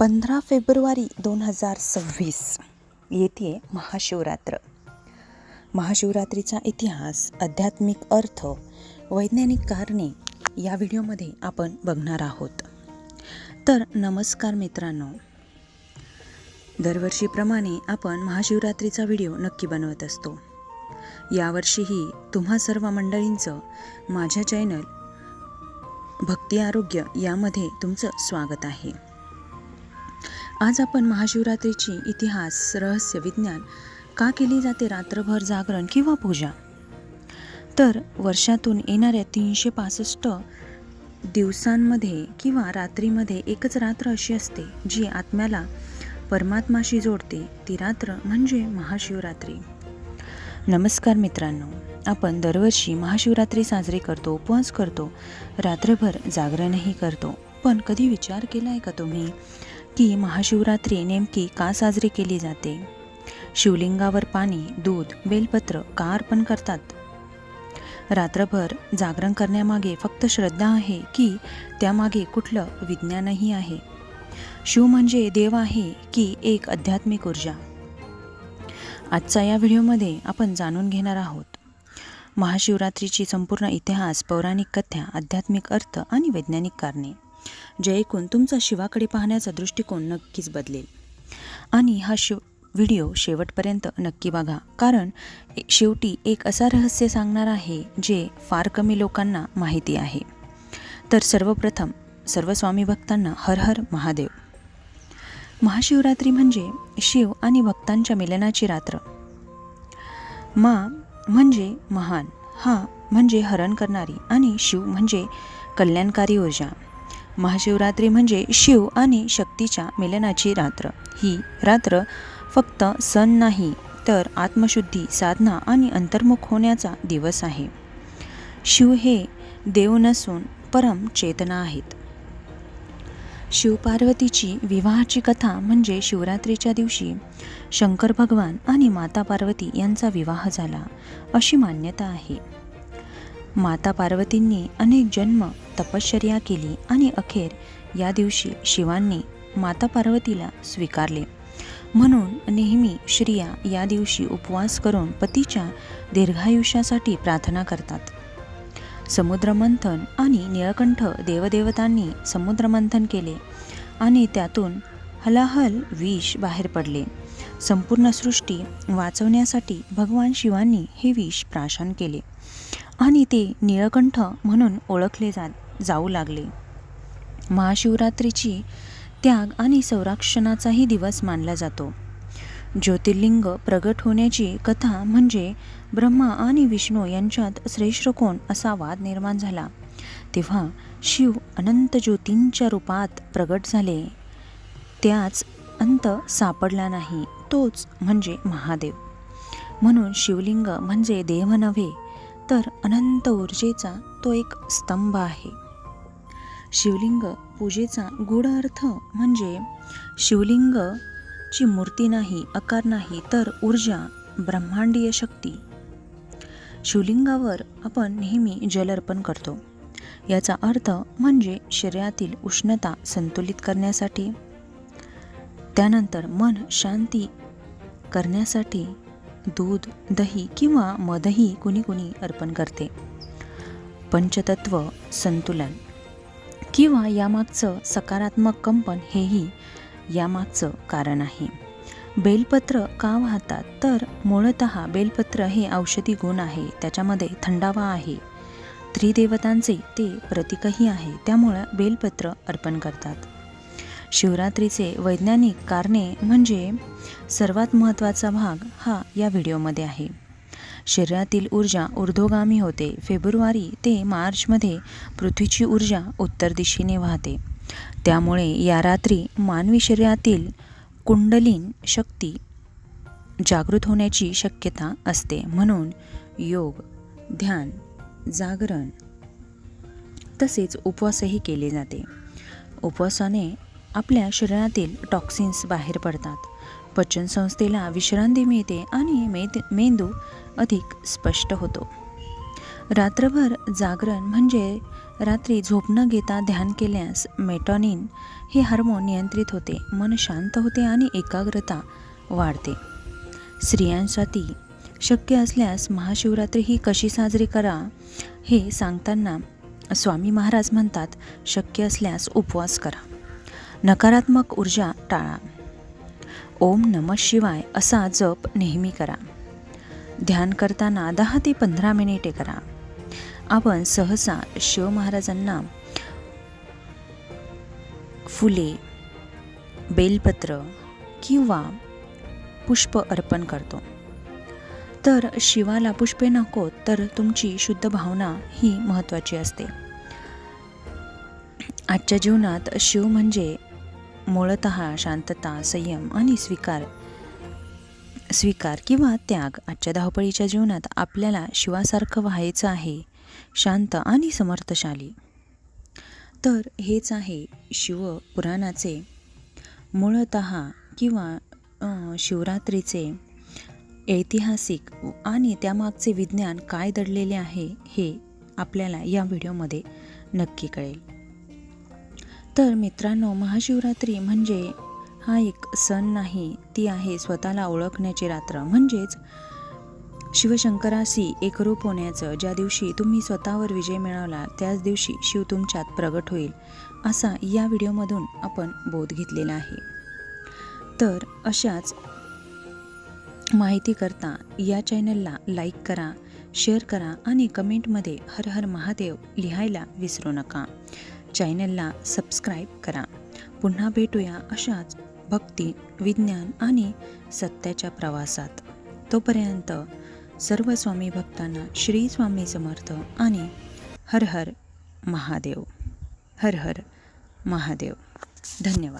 पंधरा फेब्रुवारी दोन हजार सव्वीस. येते महाशिवरात्र. महाशिवरात्रीचा इतिहास आध्यात्मिक अर्थ वैज्ञानिक कारणे या व्हिडिओमध्ये आपण बघणार आहोत. तर नमस्कार मित्रांनो. दरवर्षीप्रमाणे आपण महाशिवरात्रीचा व्हिडिओ नक्की बनवत असतो. यावर्षीही तुम्हा सर्व मंडळींचं माझ्या चॅनल भक्ती आरोग्य यामध्ये तुमचं स्वागत आहे. आज आपण महाशिवरात्रीची इतिहास रहस्य विज्ञान का केली जाते रात्रभर जागरण किंवा पूजा? तर वर्षातून येणाऱ्या तीनशे पासष्ट दिवसांमध्ये किंवा रात्रीमध्ये एकच रात्र अशी असते जी आत्म्याला परमात्माशी जोडते. ती रात्र म्हणजे महाशिवरात्री. नमस्कार मित्रांनो आपण दरवर्षी महाशिवरात्री साजरी करतो उपवास करतो रात्रभर जागरणही करतो. पण कधी विचार केला आहे का तुम्ही? की महाशिवरात्री नेमकी का साजरी केली जाते? शिवलिंगावर पाणी दूध बेलपत्र का अर्पण करतात? रात्रभर जागरण करण्यामागे फक्त श्रद्धा आहे की त्यामागे कुठलं विज्ञानही आहे? शिव म्हणजे देव आहे की एक आध्यात्मिक ऊर्जा? आजचा या व्हिडिओमध्ये आपण जाणून घेणार आहोत. महाशिवरात्रीची संपूर्ण इतिहास पौराणिक कथ्या आध्यात्मिक अर्थ आणि वैज्ञानिक कारणे. जे ऐकून तुमचा शिवाकडे पाहण्याचा दृष्टिकोन नक्कीच बदलेल. आणि हा शिव व्हिडिओ शेवटपर्यंत नक्की बघा. कारण शेवटी एक असा रहस्य सांगणार आहे जे फार कमी लोकांना माहिती आहे. तर सर्वप्रथम सर्व स्वामी भक्तांना हर हर महादेव. महाशिवरात्री म्हणजे शिव आणि भक्तांच्या मिलनाची रात्र. मा म्हणजे महान हा म्हणजे हरण करणारी आणि शिव म्हणजे कल्याणकारी ऊर्जा. महाशिवरात्री म्हणजे शिव आणि शक्तीच्या मिलनाची रात्र. ही रात्र फक्त सण नाही तर आत्मशुद्धी साधना आणि अंतर्मुख होण्याचा दिवस आहे. शिव हे देव नसून परम चेतना आहेत. शिवपार्वतीची विवाहाची कथा म्हणजे शिवरात्रीच्या दिवशी शंकर भगवान आणि माता पार्वती यांचा विवाह झाला अशी मान्यता आहे. माता पार्वतींनी अनेक जन्म तपश्चर्या केली आणि अखेर या दिवशी शिवांनी माता पार्वतीला स्वीकारले. म्हणून नेहमी श्रिया या दिवशी उपवास करून पतीच्या दीर्घायुष्यासाठी प्रार्थना करतात. समुद्रमंथन आणि निळकंठ देवदेवतांनी समुद्रमंथन केले आणि त्यातून हलाहल विष बाहेर पडले. संपूर्ण सृष्टी वाचवण्यासाठी भगवान शिवांनी हे विष प्राशन केले आणि ते निळकंठ म्हणून ओळखले जात जाऊ लागले. महाशिवरात्रीची त्याग आणि संरक्षणाचाही दिवस मानला जातो. ज्योतिर्लिंग प्रगट होण्याची कथा म्हणजे ब्रह्मा आणि विष्णू यांच्यात श्रेष्ठ कोण असा वाद निर्माण झाला. तेव्हा शिव अनंत ज्योतींच्या रूपात प्रगट झाले. त्याच अंत सापडला नाही तोच म्हणजे महादेव. म्हणून शिवलिंग म्हणजे देव नव्हे तर अनंत ऊर्जेचा तो एक स्तंभ आहे. शिवलिंग पूजेचा गूढ अर्थ म्हणजे शिवलिंग ची मूर्ती नाही आकार नाही तर ऊर्जा ब्रह्मांडीय शक्ती. शिवलिंगावर आपण नेहमी जल अर्पण करतो. याचा अर्थ म्हणजे शरीरातील उष्णता संतुलित करण्यासाठी त्यानंतर मन शांती करण्यासाठी दूध दही किंवा मधही कुणी कुणी अर्पण करते. पंचतत्व संतुलन. किंवा यामागचं सकारात्मक कंपन हेही यामागचं कारण आहे. बेलपत्र का वाहतात? तर मूळत बेलपत्र हे औषधी गुण आहे त्याच्यामध्ये थंडावा आहे. त्रिदेवतांचे ते प्रतीकही आहे त्यामुळं बेलपत्र अर्पण करतात. शिवरात्रीचे वैज्ञानिक कारणे म्हणजे सर्वात महत्त्वाचा भाग हा या व्हिडिओमध्ये आहे. शरीरातील ऊर्जा ऊर्ध्वगामी होते. फेब्रुवारी ते मार्चमध्ये पृथ्वीची ऊर्जा उत्तर दिशेने वाहते. त्यामुळे या रात्री मानवी शरीरातील कुंडलीन शक्ती जागृत होण्याची शक्यता असते. म्हणून योग ध्यान जागरण तसेच उपवासही केले जाते. उपवासाने आपल्या शरीरातील टॉक्सिन्स बाहेर पडतात. पचनसंस्थेला विश्रांती मिळते आणि मेद मेंदू अधिक स्पष्ट होतो. रात्रभर जागरण म्हणजे रात्री झोप न घेता ध्यान केल्यास मेटॉनिन हे हार्मोन नियंत्रित होते मन शांत होते आणि एकाग्रता वाढते. स्त्रियांसाठी शक्य असल्यास महाशिवरात्री ही कशी साजरी करा हे सांगताना स्वामी महाराज म्हणतात शक्य असल्यास उपवास करा. नकारात्मक ऊर्जा टाळा. ओम नम शिवाय असा जप नेहमी करा. ध्यान करताना दहा ते पंधरा मिनिटे करा. आपण सहसा शिव महाराजांना फुले बेलपत्र किंवा पुष्प अर्पण करतो. तर शिवाला पुष्पे नकोत तर तुमची शुद्ध भावना ही महत्त्वाची असते. आजच्या जीवनात शिव म्हणजे मूळत शांतता संयम आणि स्वीकार. स्वीकार किंवा त्याग आजच्या धावपळीच्या जीवनात आपल्याला शिवासारखं व्हायचं आहे शांत आणि समर्थशाली. तर हेच आहे शिवपुराणाचे मूळत किंवा शिवरात्रीचे ऐतिहासिक आणि त्यामागचे विज्ञान काय दडलेले आहे हे आपल्याला या व्हिडिओमध्ये नक्की कळेल. तर मित्रांनो महाशिवरात्री म्हणजे हा एक सण नाही ती आहे स्वतःला ओळखण्याची रात्र. म्हणजेच शिवशंकराशी एकरूप होण्याचं ज्या दिवशी तुम्ही स्वतःवर विजय मिळवला त्याच दिवशी शिव तुमच्यात प्रगट होईल असा या व्हिडिओमधून आपण बोध घेतलेला आहे. तर अशाच माहिती करता या चॅनलला लाईक करा शेअर करा आणि कमेंटमध्ये हर हर महादेव लिहायला विसरू नका. चॅनलला सबस्क्राईब करा. पुन्हा भेटूया अशाच भक्ती विज्ञान आणि सत्याच्या प्रवासात. तोपर्यंत सर्व स्वामी भक्तांना श्री स्वामी समर्थ आणि हर हर महादेव. हर हर महादेव. धन्यवाद.